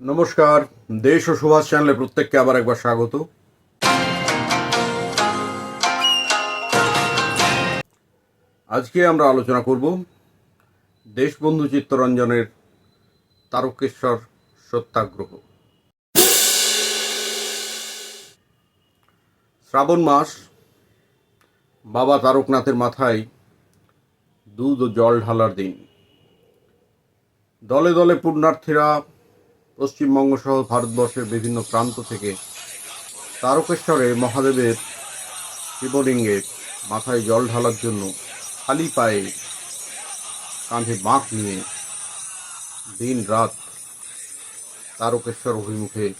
নমস্কার, দেশ ও সুভাষ চ্যানেলে প্রত্যেককে আবার একবার স্বাগত। আজকে আমরা আলোচনা করব দেশবন্ধু চিত্তরঞ্জনের তারকেশ্বর সত্যাগ্রহ। শ্রাবণ মাস, বাবা তারকনাথের মাথায় দুধ ও জল ঢালার দিন। দলে দলে পুণ্যার্থীরা পশ্চিমবঙ্গ সহ ভারতবর্ষের বিভিন্ন প্রান্ত থেকে তারকেশ্বরে মহাদেবের শিবলিঙ্গে মাথায় জল ঢালার জন্য খালি পায়ে কাঁধে বাঁক নিয়ে দিন রাত তারকেশ্বর অভিমুখে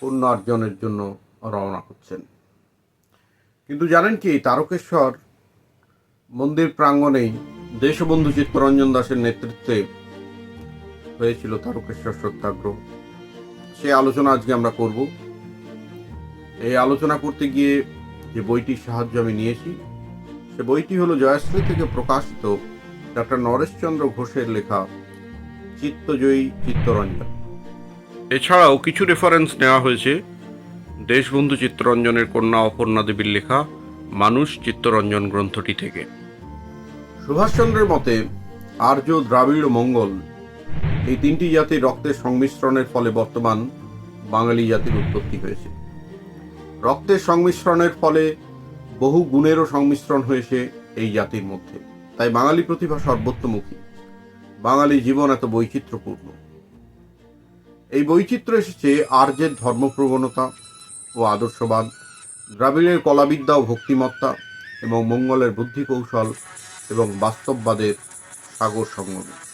পুণ্য অর্জনের জন্য রওনা করছেন কিন্তু জানেন কি, তারকেশ্বর মন্দির প্রাঙ্গণেই দেশবন্ধু চিত্তরঞ্জন দাসের নেতৃত্বে হয়েছিল তারকেশ্বর সত্যাগ্রহ। সে আলোচনা আজকে আমরা করব। এই আলোচনা করতে গিয়ে যে বইটির সাহায্য আমি নিয়েছি, সে বইটি হলো জয়শ্রী থেকে প্রকাশিত ডক্টর নরেশচন্দ্র ঘোষের লেখা চিত্তজয়ী চিত্তরঞ্জন। এছাড়াও কিছু রেফারেন্স নেওয়া হয়েছে। দেশবন্ধু চিত্তরঞ্জনের কন্যা অপর্ণা দেবীর লেখা মানুষ চিত্তরঞ্জন গ্রন্থটি থেকে। সুভাষচন্দ্রের মতে আর্য দ্রাবিড় মঙ্গল এই তিনটি জাতির রক্তের সংমিশ্রণের ফলে বর্তমান বাঙালি জাতির উৎপত্তি হয়েছে। রক্তের সংমিশ্রণের ফলে বহু গুণেরও সংমিশ্রণ হয়েছে এই জাতির মধ্যে। তাই বাঙালি প্রতিভা সর্বোত্তমুখী। বাঙালি জীবন এত বৈচিত্র্যপূর্ণ। এই বৈচিত্র্য এসেছে আর্যের ধর্মপ্রবণতা ও আদর্শবাদ, দ্রাবিড়ের কলাবিদ্যা ও ভক্তিমত্তা এবং মঙ্গলের বুদ্ধি কৌশল এবং বাস্তববাদের সাগর সঙ্গমে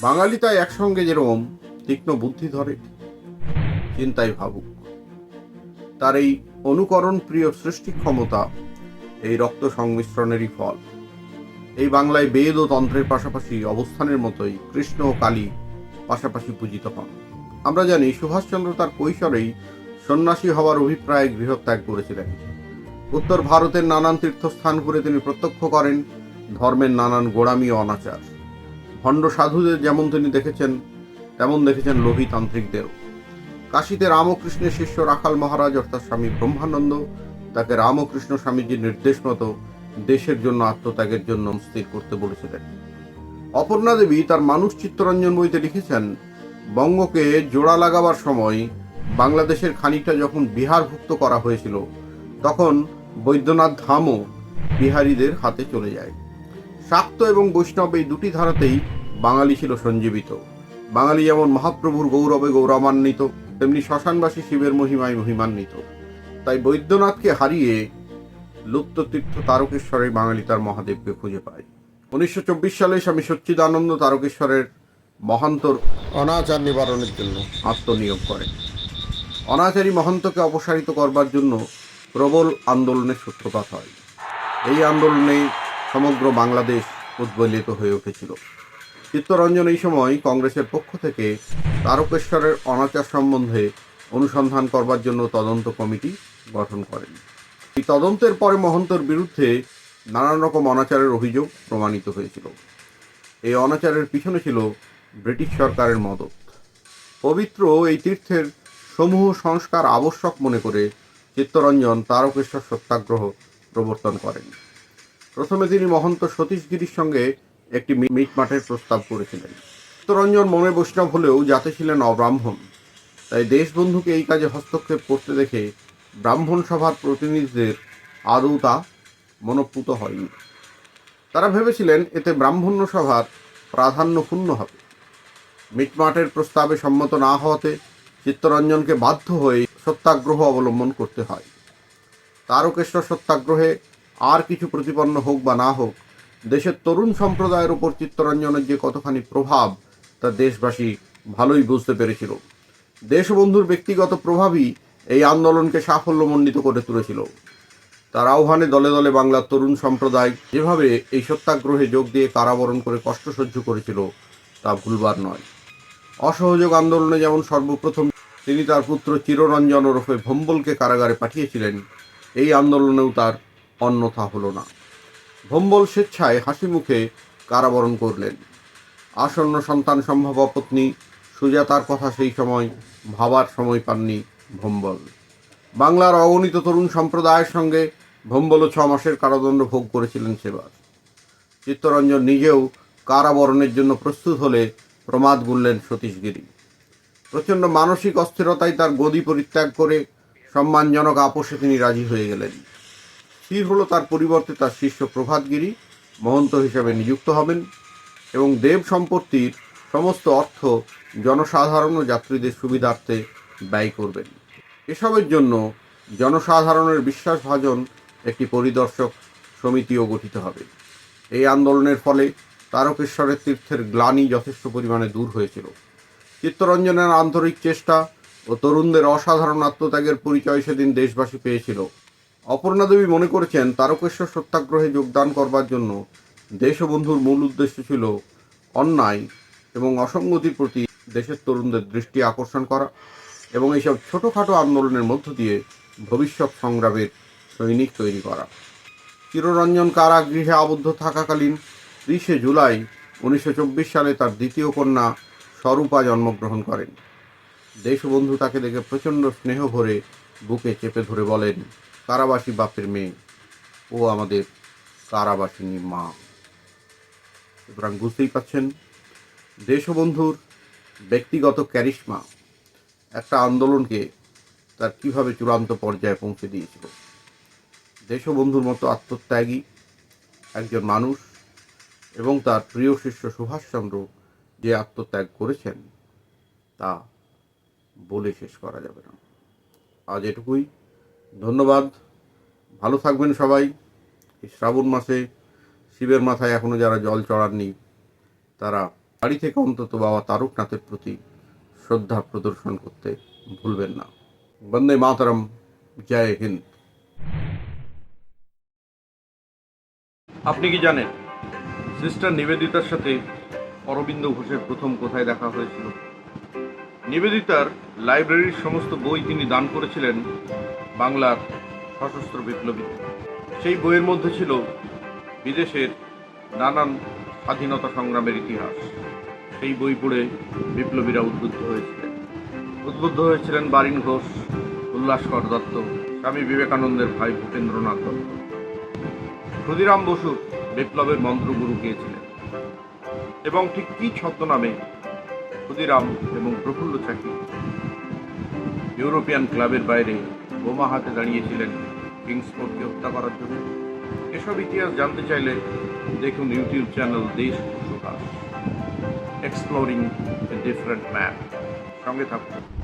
বাঙালি তাই একসঙ্গে যেরকম তীক্ষ্ণ বুদ্ধি ধরে চিন্তায় ভাবুক। তার এই অনুকরণ প্রিয় সৃষ্টি ক্ষমতা, এই রক্ত সংমিশ্রণেরই ফল। এই বাংলায় বেদ ও তন্ত্রের পাশাপাশি অবস্থানের মতোই কৃষ্ণ ও কালী পাশাপাশি পূজিত হন। আমরা জানি সুভাষচন্দ্র তার কৈশোরেই সন্ন্যাসী হওয়ার অভিপ্রায় গৃহত্যাগ করেছিলেন। উত্তর ভারতের নানান তীর্থস্থান ঘুরে তিনি প্রত্যক্ষ করেন ধর্মের নানান গোড়ামি অনাচার। ভণ্ড সাধুদের যেমন তিনি দেখেছেন, তেমন দেখেছেন লোহিতান্ত্রিকদেরও কাশীতে রামকৃষ্ণের শিষ্য রাখাল মহারাজ, অর্থাৎ স্বামী ব্রহ্মানন্দ, তাকে রামকৃষ্ণ স্বামীজির নির্দেশ মতো দেশের জন্য আত্মত্যাগের জন্য স্থির করতে বলেছিলেন। অপর্ণা দেবী তার মানুষ চিত্তরঞ্জন বইতে লিখেছেন, বঙ্গকে জোড়া লাগাবার সময় বাংলাদেশের খানিকটা যখন বিহারভুক্ত করা হয়েছিল, তখন বৈদ্যনাথ ধামও বিহারীদের হাতে চলে যায়। শাক্ত এবং বৈষ্ণব এই দুটি ধারাতেই বাঙালি ছিল সঞ্জীবিত। বাঙালি যেমন মহাপ্রভুর গৌরবে গৌরবান্বিত, তেমনি শ্মশানবাসী শিবের মহিমায় মহিমান্বিত। তাই বৈদ্যনাথকে হারিয়ে লুপ্ত তীর্থ তারকেশ্বরে বাঙালি তার মহাদেবকে খুঁজে পায়। উনিশশো চব্বিশ সালে স্বামী সচ্চিদানন্দ তারকেশ্বরের মহান্তর অনাচার নিবারণের জন্য আত্মনিয়োগ করেন। অনাচারী মহন্তকে অপসারিত করবার জন্য প্রবল আন্দোলনের সূত্রপাত হয়। এই আন্দোলনে সমগ্র বাংলাদেশ উদ্বেলিত হয়ে উঠেছিল। চিত্তরঞ্জন এই সময় কংগ্রেসের পক্ষ থেকে তারকেশ্বরের অনাচার সম্বন্ধে অনুসন্ধান করবার জন্য তদন্ত কমিটি গঠন করেন। এই তদন্তের পরে মহন্তর বিরুদ্ধে নানান রকম অনাচারের অভিযোগ প্রমাণিত হয়েছিল। এই অনাচারের পিছনে ছিল ব্রিটিশ সরকারের মদত। পবিত্র এই তীর্থের সমূহ সংস্কার আবশ্যক মনে করে চিত্তরঞ্জন তারকেশ্বর সত্যাগ্রহ প্রবর্তন করেন। প্রথমে তিনি মহন্ত সতীশগিরির সঙ্গে একটি মিটমাটের প্রস্তাব করেছিলেন। চিত্তরঞ্জন মনে বৈষ্ণব হলেও যাতে ছিলেন অব্রাহ্মণ। তাই দেশবন্ধুকে এই কাজে হস্তক্ষেপ করতে দেখে ব্রাহ্মণ সভার প্রতিনিধিদের আদৌ তা মনপ্পুত হয়নি। তারা ভেবেছিলেন এতে ব্রাহ্মণ্য সভার প্রাধান্য ক্ষুণ্ণ হবে। মিটমাটের প্রস্তাবে সম্মত না হওয়াতে চিত্তরঞ্জনকে বাধ্য হয়ে সত্যাগ্রহ অবলম্বন করতে হয়। তারকেশ্বর সত্যাগ্রহে আর কিছু প্রতিপন্ন হোক বা না হোক, দেশের তরুণ সম্প্রদায়ের উপর চিত্তরঞ্জনের যে কতখানি প্রভাব, তা দেশবাসী ভালোই বুঝতে পেরেছিল। দেশবন্ধুর ব্যক্তিগত প্রভাবই এই আন্দোলনকে সাফল্যমণ্ডিত করে তুলেছিল। তার আহ্বানে দলে দলে বাংলার তরুণ সম্প্রদায় যেভাবে এই সত্যাগ্রহে যোগ দিয়ে কারাবরণ করে কষ্ট সহ্য করেছিল, তা ভুলবার নয়। অসহযোগ আন্দোলনে যেমন সর্বপ্রথম তিনি তার পুত্র চিররঞ্জন ওরফে ভম্বলকে কারাগারে পাঠিয়েছিলেন, এই আন্দোলনেও তার অন্যথা হলো না। ভম্বল স্বেচ্ছায় হাসি মুখে কারাবরণ করলেন। আসন্ন সন্তান সম্ভব পত্নী সুজাতার কথা সেই সময় ভাবার সময় পাননি ভম্বল। বাংলার অগণিত তরুণ সম্প্রদায়ের সঙ্গে ভম্বলও ছ মাসের কারাদণ্ড ভোগ করেছিলেন সেবার। চিত্তরঞ্জন নিজেও কারাবরণের জন্য প্রস্তুত হলে প্রমাদ গুনলেন সতীশগিরি। প্রচণ্ড মানসিক অস্থিরতায় তার গদি পরিত্যাগ করে সম্মানজনক আপোষে তিনি রাজি হয়ে গেলেন। স্থির হলো তার পরিবর্তে তার শিষ্য প্রভাতগিরি, মহন্ত হিসেবে নিযুক্ত হবেন এবং দেব সম্পত্তির সমস্ত অর্থ জনসাধারণ ও যাত্রীদের সুবিধার্থে ব্যয় করবেন। এসবের জন্য জনসাধারণের বিশ্বাসভাজন একটি পরিদর্শক সমিতিও গঠিত হবে। এই আন্দোলনের ফলে তারকেশ্বরের তীর্থের গ্লানি যথেষ্ট পরিমাণে দূর হয়েছিল। চিত্তরঞ্জনের আন্তরিক চেষ্টা ও তরুণদের অসাধারণ আত্মত্যাগের পরিচয় সেদিন দেশবাসী পেয়েছিল। অপর্ণা দেবী মনে করেছেন তারকেশ্বর সত্যাগ্রহে যোগদান করবার জন্য দেশবন্ধুর মূল উদ্দেশ্য ছিল অন্যায় এবং অসঙ্গতির প্রতি দেশের তরুণদের দৃষ্টি আকর্ষণ করা এবং এইসব ছোটোখাটো আন্দোলনের মধ্য দিয়ে ভবিষ্যৎ সংগ্রামের সৈনিক তৈরি করা। চিররঞ্জন কারা গৃহে আবদ্ধ থাকাকালীন ত্রিশে জুলাই উনিশশো চব্বিশ সালে তার দ্বিতীয় কন্যা স্বরূপা জন্মগ্রহণ করেন। দেশবন্ধু তাকে দেখে প্রচণ্ড স্নেহ ভরে বুকে চেপে ধরে বলেন কারাবাসী বাপের মেয়ে। ও আমাদের কারাবাসিনী মা। সুতরাং বুঝতেই পাচ্ছেন, দেশবন্ধুর ব্যক্তিগত ক্যারিশমা একটা আন্দোলনকে তার কীভাবে চূড়ান্ত পর্যায়ে পৌঁছে দিয়েছিল। দেশবন্ধুর মতো আত্মত্যাগী একজন মানুষ এবং তার প্রিয় শিষ্য সুভাষচন্দ্র যে আত্মত্যাগ করেছেন, তা বলে শেষ করা যাবে না। আজ এটুকুই। ধন্যবাদ। ভালো থাকবেন সবাই। শ্রাবণ মাসে, শিবের মাথায় এখনও যারা জল চড়াননি, তারা বাড়ি থেকে অন্তত বাবা তারকনাথের প্রতি শ্রদ্ধা প্রদর্শন করতে ভুলবেন না। বন্দে মাতরম। জয় হিন্দ। আপনি কি জানেন, সিস্টার নিবেদিতার সাথে অরবিন্দ ঘোষের প্রথম কোথায় দেখা হয়েছিল? নিবেদিতার লাইব্রেরির সমস্ত বই তিনি দান করেছিলেন বাংলার সশস্ত্র বিপ্লবী। সেই বইয়ের মধ্যে ছিল বিদেশের নানান স্বাধীনতা সংগ্রামের ইতিহাস। সেই বই পড়ে বিপ্লবীরা উদ্বুদ্ধ হয়েছিলেন। উদ্বুদ্ধ হয়েছিলেন বারিন ঘোষ উল্লাসকর দত্ত স্বামী বিবেকানন্দের ভাই ভূপেন্দ্রনাথ দত্ত। ক্ষুদিরাম বসু বিপ্লবের মন্ত্রগুরু গিয়েছিলেন। এবং ঠিক কী ছদ্মনামে ক্ষুদিরাম এবং প্রফুল্ল চাকি ইউরোপিয়ান ক্লাবের বাইরে বোমা হাতে দাঁড়িয়েছিলেন কিংসফোর্ডকে হত্যা করার জন্য। এসব ইতিহাস জানতে চাইলে দেখুন YouTube channel Desh Prakash. Exploring a different map সঙ্গে থাকুন।